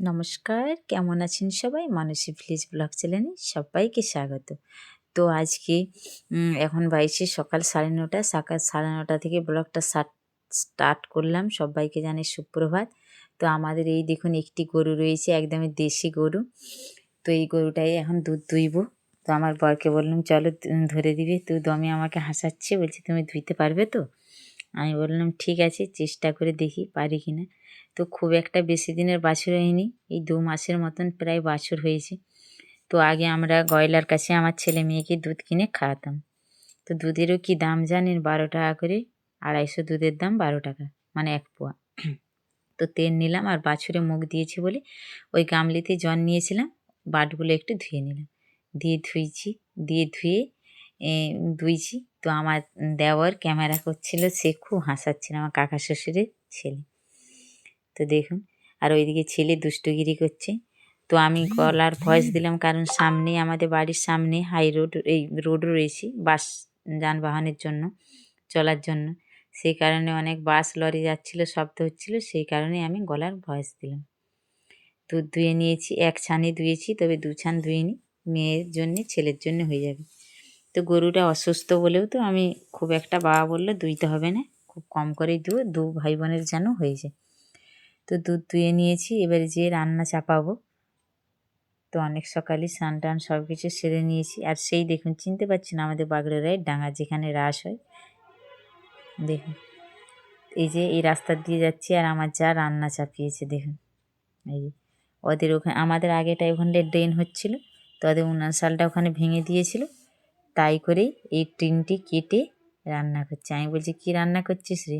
নমস্কার, কেমন আছেন সবাই? মানসী ভিলেজ ব্লগ চ্যানেলে সবাইকে স্বাগত। তো আজকে এখন বাইশে সকাল সাড়ে নটা সকাল সাড়ে নটা থেকে ব্লগটা স্টার্ট করলাম সবাইকে জানে সুপ্রভাত। তো আমাদের এই দেখুন একটি গরু রয়েছে, একদমই দেশি গরু। তো এই গরুটাই এখন দুধ দুইব তো আমার বরকে বললাম, চলো ধরে দিবে। তো দমে আমাকে হাসাচ্ছে, বলছে, তুমি ধুইতে পারবে তো? আমি বললাম, ঠিক আছে, চেষ্টা করে দেখি পারি কিনা। তো খুব একটা বেশি দিনের বাছুর হয়নি। এই দু মাসের মতন প্রায় বাছুর হয়েছে। তো আগে আমরা গয়লার কাছে আমার ছেলে মেয়েকে দুধ কিনে খাওয়াতাম। তো দুধেরও কি দাম জানেন? বারো টাকা করে আড়াইশো দুধের দাম বারো টাকা মানে এক পোয়া। তো তেল নিলাম আর বাছুরে মুখ দিয়েছি বলে ওই গামলিতে জল নিয়েছিলাম, বাটগুলো একটু ধুয়ে নিলাম। দিয়ে ধুইছি, দিয়ে ধুয়ে ধুইছি। তো আমার দেওয়ার ক্যামেরা করছিল, সে খুব হাসাচ্ছিল, আমার কাকা শ্বশুরের ছেলে। তো দেখুন, আর ওইদিকে ছেলে দুষ্টুগিরি করছে। তো আমি গলার ভয়েস দিলাম, কারণ সামনে আমাদের বাড়ির সামনে হাই রোড, এই রোড রয়েছে বাস যানবাহনের জন্য, চলার জন্য। সেই কারণে অনেক বাস লরি যাচ্ছিল, শব্দ হচ্ছিল, সেই কারণে আমি গলার ভয়েস দিলাম। দুধ ধুয়ে নিয়েছি, এক ছানি ধুয়েছি, তবে দু ছান ধুইনি, মেয়ের জন্যে, ছেলের জন্য হয়ে যাবে। তো গরুটা অসুস্থ বলেও তো আমি খুব একটা বাবা বলল দুইতে হবে না, খুব কম করেই দু দু ভাই বোনের যেন হয়ে যায়। তো দুধ ধুয়ে নিয়েছি, এবারে যেয়ে রান্না চাপাবো। তো অনেক সকালে স্নান টান সব কিছু সেরে নিয়েছি। আর সেই দেখুন, চিনতে পারছি না আমাদের বাগড়ারায় ডাঙা যেখানে রাস হয়? দেখুন, এই যে এই রাস্তা দিয়ে যাচ্ছি আর আমার যা রান্না চাপিয়েছে, দেখুন। এই যে, ওদের ওখানে, আমাদের আগেটা ওখানে ড্রেন হচ্ছিল, তো ওদের উনান সালটা ওখানে ভেঙে দিয়েছিল। তাই করেই এই টিনটি কেটে রান্না করছে। আমি বলছি, কী রান্না করছিস রে?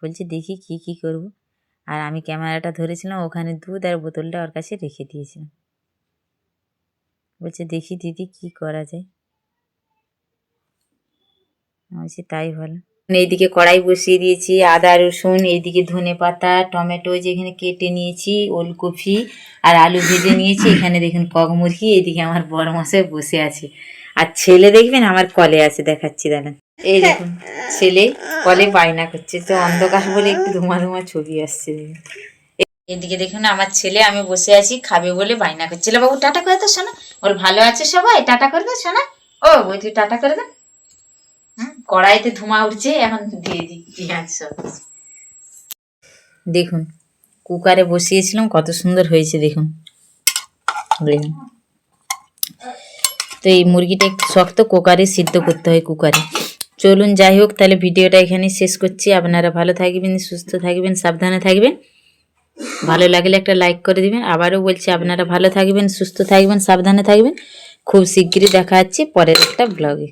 বলছি, দেখি কি কি করব। আর আমি ক্যামেরাটা ধরেছিলাম, ওখানে দুধ আর বোতলটা ওর কাছে রেখে দিয়েছিলাম। বলছে, দেখি দিদি কি করা যায়? বলছি, তাই ভালো। এইদিকে কড়াই বসিয়ে দিয়েছি, আদা, রসুন, এইদিকে ধনে পাতা, টমেটো যেখানে কেটে নিয়েছি, ওলকপি আর আলু ভেজে নিয়েছি, এখানে দেখুন কক মুরগি, এইদিকে আমার বড় মশাই বসে আছে। আর ছেলে দেখবেন, আমার কলে আছে, দেখাচ্ছি দাঁড়ান। এই দেখুন ছেলে কলে বায়না করছে তো অন্ধকার বলে একটু ধোঁয়া ধোঁয়া ছবি আসছে। এদিকে দেখুন আমার ছেলে আমি বসে আছি খাবে বলে বায়না করছিল বাবু টাটা করে তো শোনা বল ভালো আছে সবাই? টাটা করে দাও শোনা ও বই তুই টাটা করে দাও। হুম, কড়াইতে ধোঁয়া উঠছে এখন দিয়ে দিই পেঁয়াজ সব দেখুন কুকারে বসিয়েছিলাম কত সুন্দর হয়েছে দেখুন। দেখুন। তো এই মুরগিটা একটু শক্ত কুকারে সিদ্ধ করতে হয় কুকারে। চলুন, যাই হোক, তাহলে ভিডিওটা এখানেই শেষ করছি। আপনারা ভালো থাকবেন, সুস্থ থাকবেন, সাবধানে থাকবেন। ভালো লাগলে একটা লাইক করে দিবেন। আবারও বলছি, আপনারা ভালো থাকবেন, সুস্থ থাকবেন, সাবধানে থাকবেন। খুব শিগগিরই দেখা যাচ্ছে পরের একটা ব্লগে